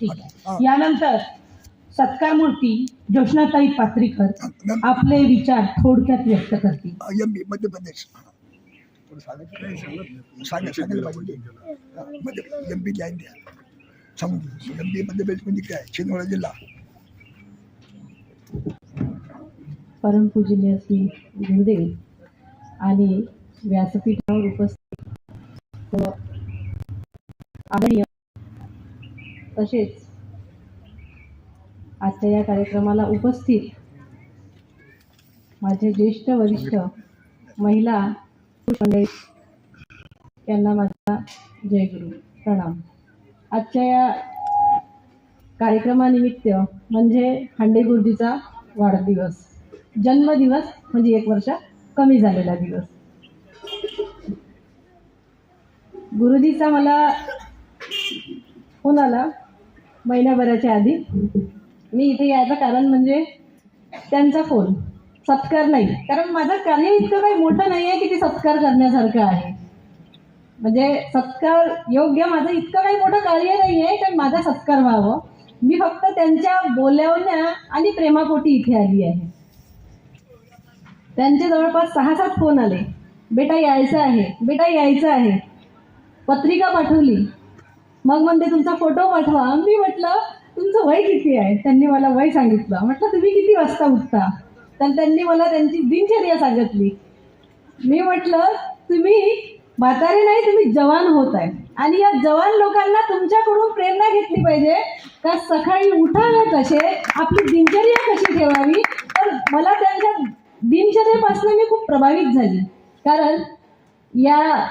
ठीक आहे. यानंतर सत्कार मूर्ती जोशनाताई पात्रीकर आपले विचार थोडक्यात व्यक्त करतील. मध्य प्रदेश. एम पी मध्य म्हणजे काय? छिंदवाडा जिल्हा. परमपूजनीय श्री गुरुदेव आणि व्यासपीठावर उपस्थित आदरणीय तसेच आजच्या या कार्यक्रमाला उपस्थित माझे ज्येष्ठ वरिष्ठ महिला मंडळी यांना माझा जयगुरु प्रणाम. आजच्या या कार्यक्रमानिमित्त म्हणजे हांडे गुरुजीचा वाढदिवस. जन्मदिवस म्हणजे एक वर्ष कमी झालेला दिवस. गुरुजीचा मला फोन आला महिन्याभराच्या आधी. मी इथे यायचं कारण म्हणजे त्यांचा फोन. सत्कार नाही. कारण माझं कार्य इतकं काही मोठं नाही आहे की ते सत्कार करण्यासारखं आहे. म्हणजे सत्कार योग्य माझं इतकं काही मोठं कार्य नाही आहे की माझा सत्कार व्हावं. मी फक्त त्यांच्या बोलवण्या आणि प्रेमापोटी इथे आली आहे. त्यांचे जवळपास सहा सात फोन आले. बेटा यायचं आहे. बेटा यायचं आहे. पत्रिका पाठवली. मग म्हणते तुमचा फोटो पाठवा. मी म्हटलं तुमचं वय किती आहे? त्यांनी मला वय सांगितलं. म्हटलं तुम्ही किती वाजता उठता? तर त्यांनी मला त्यांची दिनचर्या सांगितली. मी म्हटलं तुम्ही म्हातारे नाही तुम्ही जवान होत आहे. आणि या जवान लोकांना तुमच्याकडून प्रेरणा घेतली पाहिजे का सकाळी उठावे कसे आपली दिनचर्या कशी ठेवावी? तर मला त्यांच्या दिनचर्येपासून मी खूप प्रभावित झाली. कारण या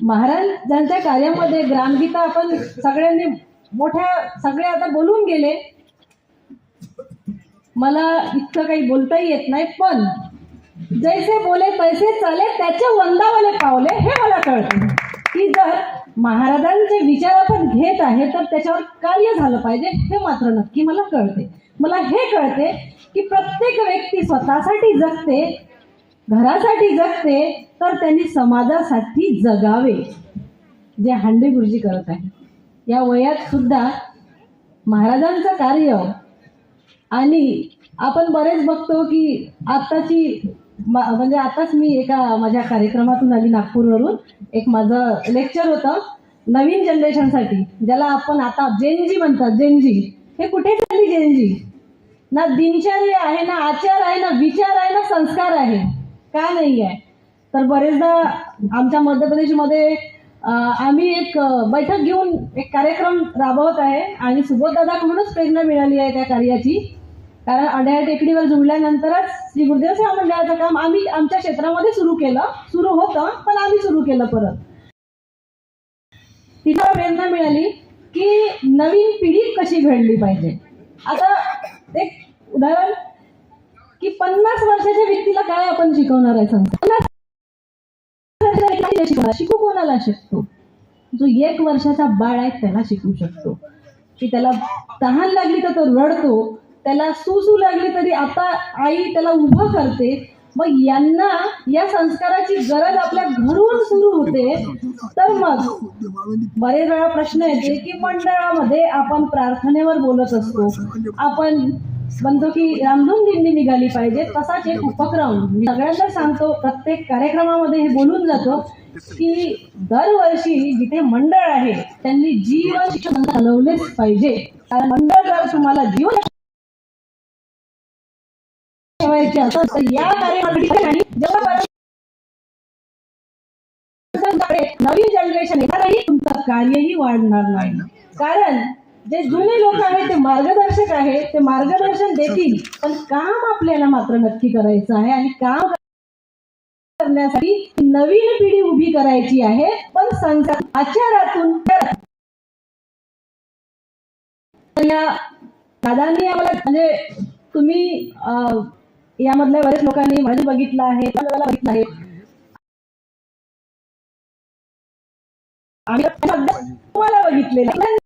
महाराजांच्या कार्यामध्ये ग्रामगीता आपण सगळ्यांनी मोठ्या सगळे आता बोलून गेले. मला इतकं काही बोलताही येत नाही पण जैसे बोले तैसे चाले त्याचे वंदावले पावले हे मला कळते. की जर महाराजांचे विचार आपण घेत आहे तर त्याच्यावर कार्य झालं पाहिजे हे मात्र नक्की मला कळते. मला हे कळते की प्रत्येक व्यक्ती स्वतःसाठी जगते घरासाठी जगते तर त्यांनी समाजासाठी जगावे जे हांडे गुरुजी करत आहे या वयात सुद्धा महाराजांचं कार्य आणि आपण बरेच बघतो की आत्ताची मा- म्हणजे आताच मी एका माझ्या कार्यक्रमातून आली नागपूरवरून. एक माझं लेक्चर होतं नवीन जनरेशनसाठी ज्याला आपण आता जेनजी म्हणतात. जेनजी हे कुठे झाली जेनजी ना दिनचर्या आहे ना आचार आहे ना विचार आहे ना संस्कार आहे. का नाही आहे तर बरेचदा आमच्या मध्य प्रदेशमध्ये आम्ही एक बैठक घेऊन एक कार्यक्रम राबवत आहे आणि सुबोधदादाकडूनच प्रेरणा मिळाली आहे त्या कार्याची. कारण अड्याळ टेकडीवर जुळल्यानंतरच श्री गुरुदेव सेवा मंडळाचं काम आम्ही आमच्या क्षेत्रामध्ये सुरू केलं. सुरू होतं पण आम्ही सुरू केलं परत. तिथं प्रेरणा मिळाली की नवीन पिढी कशी घडली पाहिजे. आता एक उदाहरण की पन्नास वर्षाच्या व्यक्तीला काय आपण शिकवणार आहे सांगतो शिकवणार? शिकू कोणाला शकतो? जो एक वर्षाचा बाळ आहे त्याला शिकू शकतो. की त्याला तहान लागली तर तो रडतो त्याला सुसू लागली तरी आता आई त्याला उभं करते मग यांना या संस्काराची गरज आपल्या घरून सुरू होते. तर मग बरेच वेळा प्रश्न येते की मंडळामध्ये आपण प्रार्थनेवर बोलत असतो. आपण म्हणतो की रामधून दिंडी निघाली पाहिजे तसाच एक उपक्रम. मी सगळ्यांना सांगतो प्रत्येक कार्यक्रमामध्ये हे बोलून जातो की दरवर्षी जिथे मंडळ आहे त्यांनी जीवन शिक्षण चालवलेच पाहिजे. कारण मंडळ जर तुम्हाला जीवन ठेवायचे असं तर या कार्यक्रमासाठी जेव्हा नवीन जनरेशन येणारही तुमचं कार्यही वाढणार नाही. कारण जे जुने लोक आहेत ते मार्गदर्शक आहेत ते मार्गदर्शन देतील. पण काम आपल्याला मात्र नक्की करायचं आहे आणि काम करण्यासाठी नवीन पिढी उभी करायची आहे. पण संसार आचारातून या दादांनी आम्हाला म्हणजे तुम्ही अं, यामधल्या बरेच लोकांनी माझी बघितलं आहे मला बघितलं आहे. आम्ही तुम्हाला बघितलेलं